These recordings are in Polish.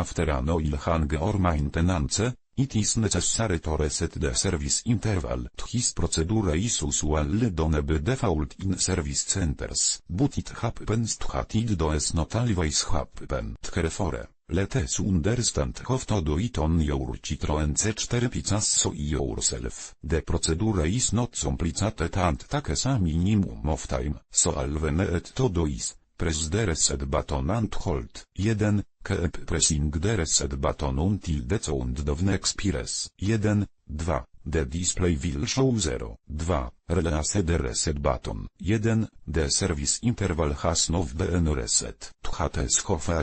After an oil or maintenance, it is necessary to reset the service interval. His procedure is usually done by default in service centers, but it happens that it does not always happen. Therefore, let us understand how to do it on your Citroen C4 Picasso yourself. The procedure is not complicated and takes a minimum of time, so need to do is Press the reset button and hold. 1. Keep pressing the reset button until the countdown expires. 1. 2. The display will show 0. 2. Release the reset button. 1. The service interval has not been reset. Have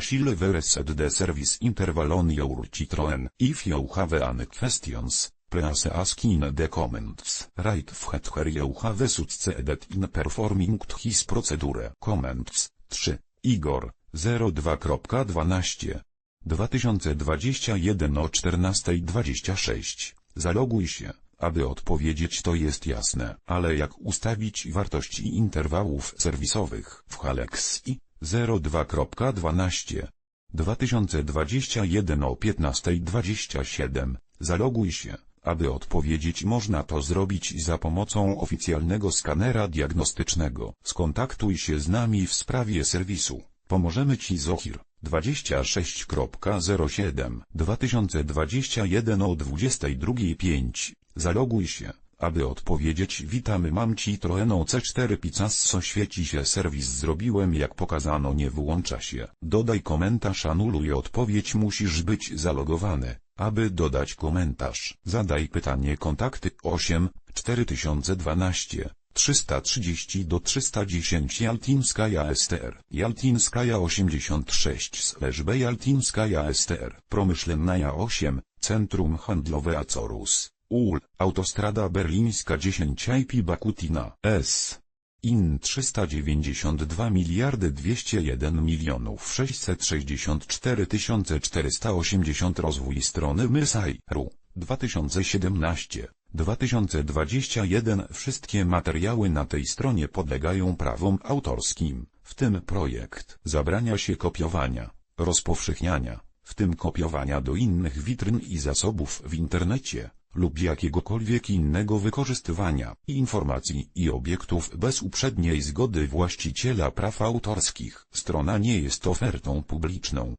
silver reset the service interval on your Citroen. If you have any questions, Please ask in the comments. Right where you have succeeded in performing his procedure. Comments. 3. Igor, 02.12. 2021 o 14.26. Zaloguj się, aby odpowiedzieć to jest jasne, ale jak ustawić wartości interwałów serwisowych w Halexi? 02.12. 2021 o 15.27. Zaloguj się. Aby odpowiedzieć można to zrobić za pomocą oficjalnego skanera diagnostycznego. Skontaktuj się z nami w sprawie serwisu. Pomożemy Ci Zohir. 26.07 2021 o 22.05 Zaloguj się, aby odpowiedzieć Witamy mam Citroen C4 Picasso świeci się serwis zrobiłem jak pokazano nie wyłącza się. Dodaj komentarz anuluj odpowiedź musisz być zalogowany. Aby dodać komentarz, zadaj pytanie kontakty 8 4012 330 do 310 Jaltinskaja STR Jaltinskaja 86 slash B Jaltinskaja STR Promyślennaja 8 Centrum Handlowe Acorus UL Autostrada Berlińska 10 IP Bakutina S. IN 392 miliardy 201 milionów 664 480 Rozwój strony Mysai.ru 2017 2021 Wszystkie materiały na tej stronie podlegają prawom autorskim, w tym projekt zabrania się kopiowania, rozpowszechniania, w tym kopiowania do innych witryn i zasobów w internecie, lub jakiegokolwiek innego wykorzystywania informacji i obiektów bez uprzedniej zgody właściciela praw autorskich. Strona nie jest ofertą publiczną.